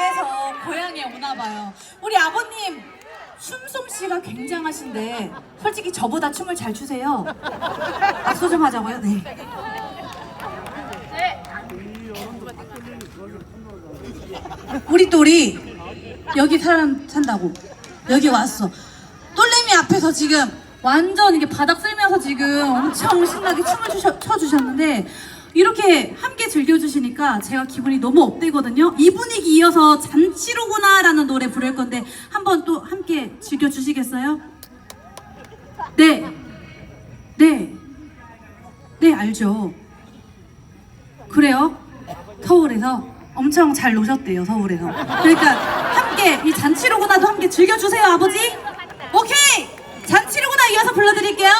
그래서 고향에 오나 봐요. 우리 아버님 춤솜씨가 굉장하신데 솔직히 저보다 춤을 잘 추세요. 악수 좀 하자고요. 네. 우리 또리 여기 사람 산다고 여기 왔어. 똘레미 앞에서 지금 완전 이게 바닥 쓸면서 지금 엄청 신나게 춤을 추셔, 춰주셨는데 이렇게 함께 즐겨주시니까 제가 기분이 너무 업되거든요. 이 분위기 이어서 잔치로구나라는 노래 부를 건데 한번 또 함께 즐겨주시겠어요? 네. 네. 네, 알죠. 그래요? 서울에서 엄청 잘 노셨대요, 서울에서. 그러니까 함께 이 잔치로구나도 함께 즐겨주세요, 아버지. 오케이! 잔치로구나 이어서 불러드릴게요.